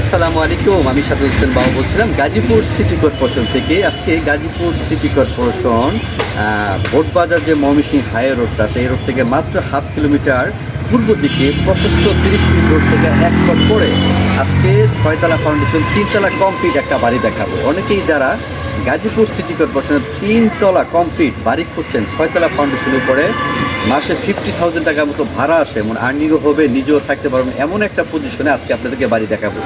আসসালামু আলাইকুম, আমি সাদু হোসেন বাবু বলছিলাম। গাজীপুর সিটি কর্পোরেশন থেকে আজকে গাজীপুর সিটি কর্পোরেশন ভোটবাজার যে ময়মনসিং হাই রোডটা আছে, এই রোড থেকে মাত্র হাফ কিলোমিটার পূর্ব দিকে প্রশস্ত তিরিশ মিনিট রোড থেকে এক পর পরে আজকে ছয়তলা ফাউন্ডেশন তিনতলা কমপ্লিট একটা বাড়ি দেখাবো। অনেকেই যারা গাজীপুর সিটি কর্পোরেশনের তিনতলা কমপ্লিট বাড়ি খুঁজছেন ছয়তলা ফাউন্ডেশনের উপরে। মাসে ফিফটি থাউজেন্ড টাকার মতো ভাড়া আসে, এমন আর্নিংও হবে, নিজেও থাকতে পারবেন এমন একটা পজিশনে আজকে আপনাদেরকে বাড়ি দেখাবো।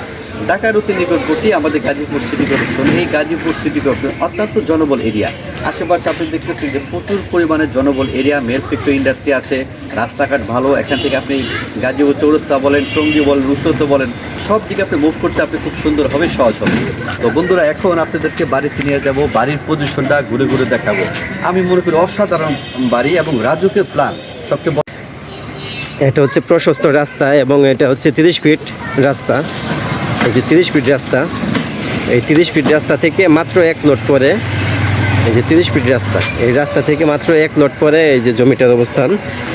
ঢাকার অতি নিকটবর্তী আমাদের গাজীপুর সিটি কর্পোরেশন। এই গাজীপুর সিটি কর্পোরেশন অত্যন্ত জনবল এরিয়া। আশেপাশে আপনি দেখতেছেন যে প্রচুর পরিমাণে জনবল এরিয়া। মেল ফ্যাক্টরি ইন্ডাস্ট্রি আছে, রাস্তাঘাট ভালো। এখান থেকে আপনি গাজীপুর চৌরস্তা বলেন, টঙ্গি বলেন, উত্তরত বলেন সব দিকে আপনি মুভ করতে আপনি খুব সুন্দর হবে, সহজ হবে। তো বন্ধুরা, এখন আপনাদেরকে বাড়িতে নিয়ে যাব, বাড়ির পজিশনটা ঘুরে ঘুরে দেখাবো। আমি মনে করি অসাধারণ বাড়ি এবং রাজুকের প্ল্যান সবচেয়ে এটা হচ্ছে প্রশস্ত রাস্তা এবং এটা হচ্ছে তিরিশ ফিট রাস্তা। এই যে তিরিশ ফিট রাস্তা। এই তিরিশ ফিট রাস্তা থেকে মাত্র এক লট পরে। এই যে তিরিশ ফিট রাস্তা। এই রাস্তা থেকে মাত্র এক লট পরে এই যে জমিটার অবস্থান।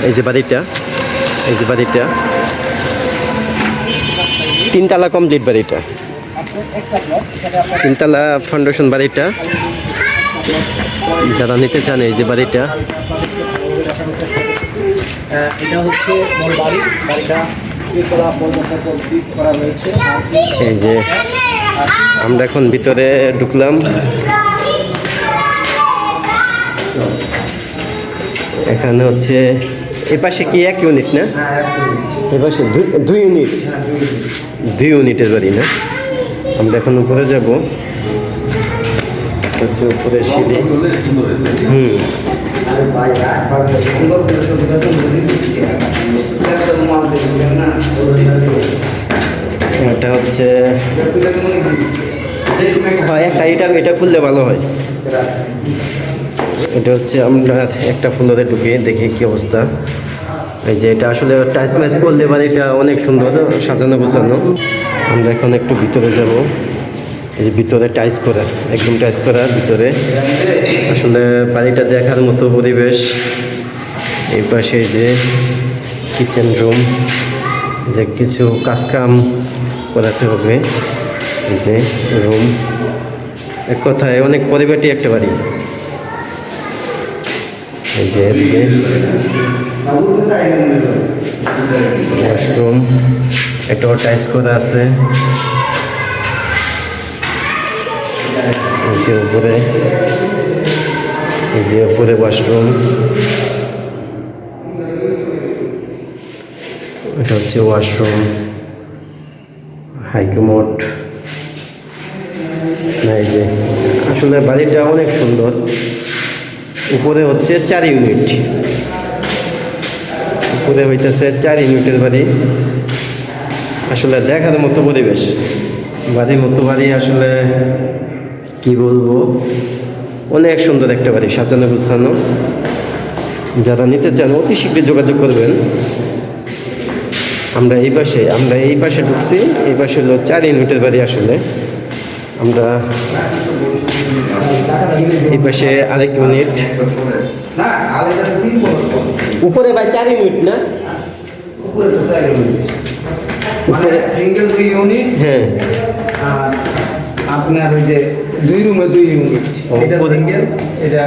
এই যে বাড়িটা। এই যে বাড়িটা। তিনতলা কমপ্লিট বাড়িটা। তিনতলা ফাউন্ডেশন বাড়িটা। যারা নিতে চান এই যে বাড়িটা। এই যে আমরা এখন ভিতরে ঢুকলাম। এখানে হচ্ছে এ পাশে কি এক ইউনিট না? এপাশে পাশে দুই- ইউনিট দুই ইউনিটের বাড়ি না? আমরা এখন উপরে যাব। হচ্ছে উপরে সিঁড়ি। হুম। এটা হচ্ছে হয়, একটা এটা এটা খুললে ভালো হয়। এটা হচ্ছে আমরা একটা ফুলরে ঢুকে দেখি কি অবস্থা। এই যে এটা আসলে টাইস মাইস করলে এবার এটা অনেক সুন্দর সাজানো গোছানো। আমরা এখন একটু ভিতরে যাব। এই যে ভিতরে টাইস করা, একদম টাইস করা ভিতরে। আসলে বাড়িটা দেখার মতো পরিবেশ। এই পাশে যে কিচেন রুম যে কিছু কাজকাম করাতে হবে। এই যে রুম এক কথায় অনেক পরিবারটি একটা বাড়ি। এই যে এদিকে ওয়াশরুম একটা টাইস করা আছে। এই যে উপরে। এই যে উপরে ওয়াশরুম এটা হচ্ছে ওয়াশরুম হাইকমোট এই যে, আসলে বাড়িটা অনেক সুন্দর। উপরে হচ্ছে চার ইউনিট। উপরে হইতেছে চার ইউনিটের বাড়ি। আসলে দেখার মতো পরিবেশ। বাড়ির মতো বাড়ি আসলে কি বলব? অনেক সুন্দর একটা বাড়ি, সাজানো গুছানো। যারা নিতে চান অতি শীঘ্রই যোগাযোগ করবেন। আমরা এই পাশে, আমরা এই পাশে ঢুকছি। এই পাশে হলো চার ইউনিটের বাড়ি আসলে। আমরা এই পাশে আরেক ইউনিট না উপরে ভাই চার ইউনিট না? উপরে। মানে সিঙ্গেল দুই ইউনিট হ্যাঁ। আর আপনার ওই যে দুই রুমে দুই ইউনিট এটা উপরে- সিঙ্গেল এটা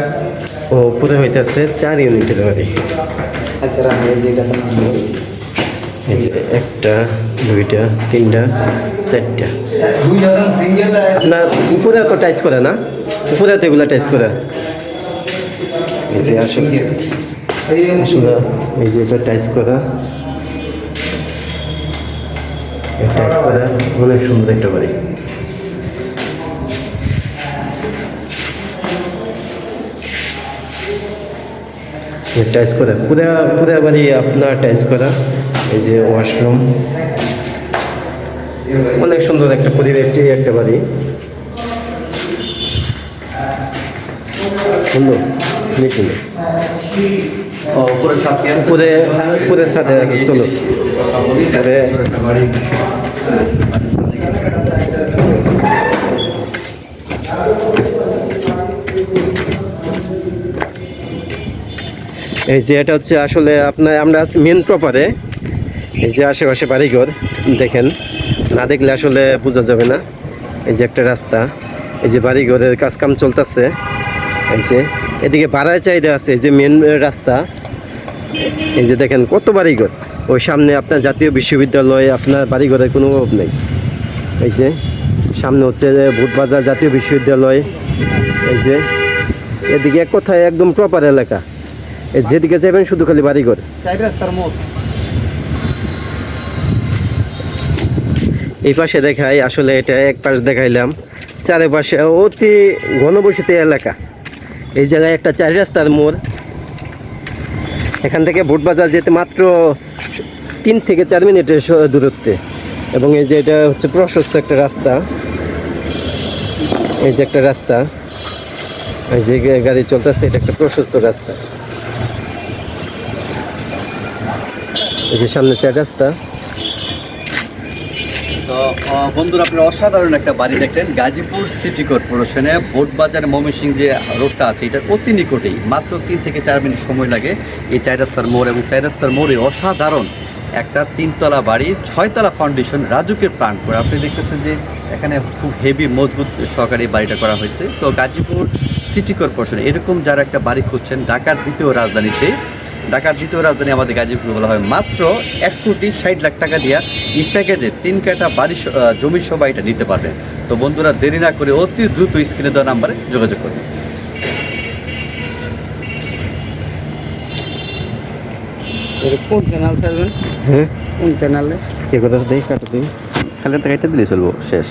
ও উপরে হইতেছে চার ইউনিটের বাড়ি। আচ্ছা এই যে একটা দুইটা তিনটা চারটা। না উপরে তো টাইস করে না? উপরে তো এগুলো টাইস করে? এই যে আসলে এই আসলে এই যে এটা টাইস করা। টাইস করা। অনেক সুন্দর একটা বাড়ি। টাইস করা। পুরা পুরা বাড়ি আপনার টাইস করা। এই যে ওয়াশরুম অনেক সুন্দর একটা পরিবেশটি একটা বাড়ি। উপরে সাথে চলো। এই যে এটা হচ্ছে আসলে আপনার আমরা মেন প্রপারে এই যে আশেপাশে বাড়িঘর দেখেন। না দেখলে আসলে বোঝা যাবে না। এই যে একটা রাস্তা এই যে বাড়িঘরের কাজকাম চলতেছে। যে এদিকে ভাড়ার চাহিদা আছে এই যে মেন রাস্তা। এই যে দেখেন কত বাড়িঘর। ওই সামনে আপনার জাতীয় বিশ্ববিদ্যালয় আপনার বাড়িঘরের কোনো অভাব নেই। এই যে সামনে হচ্ছে যে ভূতবাজার জাতীয় বিশ্ববিদ্যালয়। এই যে এদিকে এক কথায় একদম প্রপার এলাকা। এই যেদিকে যাবেন শুধু খালি বাড়িঘর। এই পাশে দেখাই আসলে এটা এক পাশ দেখাইলাম। চারিপাশে অতি ঘনবসতি এলাকা। এই জায়গায় একটা চারি রাস্তার মোড়। এখান থেকে ভোটবাজার যেতে মাত্র তিন থেকে চার মিনিটের দূরত্বে। এবং এই যে এটা হচ্ছে প্রশস্ত একটা রাস্তা। এই যে একটা রাস্তা। এই যে গাড়ি চলতেছে, এটা একটা প্রশস্ত রাস্তা। এই যে সামনে চার রাস্তা। তো বন্ধুরা, আপনারা অসাধারণ একটা বাড়ি দেখলেন। গাজীপুর সিটি কর্পোরেশনে বোটবাজার ময়মনসিং যে রোডটা আছে এটার অতি নিকটেই, মাত্র তিন থেকে চার মিনিট সময় লাগে। এই চার রাস্তার মোড় এবং চার রাস্তার মোড়ে অসাধারণ একটা তিনতলা বাড়ি, ছয়তলা ফাউন্ডেশন রাজুকের প্রাণ করে আপনি দেখতেছেন যে এখানে খুব হেভি মজবুত সহকারে বাড়িটা করা হয়েছে। তো গাজীপুর সিটি কর্পোরেশন এরকম যারা একটা বাড়ি খুঁজছেন, ঢাকার দ্বিতীয় রাজধানীতে ঢাকার দ্বিতীয় রাজধানী আমাদের গাজীপুর বলা হয়। মাত্র এক কোটি ষাট লাখ টাকা দিয়া এই প্যাকেজে তিন কাটা বাড়ি জমির সবাই এটা নিতে পারবেন। তো বন্ধুরা দেরি না করে অতি দ্রুত স্ক্রিনে দেওয়া নাম্বারে যোগাযোগ করুন। কোন চ্যানেল ছাড়বেন? হ্যাঁ। কোন চ্যানেলে এ? কথা দেখি কাটো দিই। খালি একটা দিলে চলবো শেষ।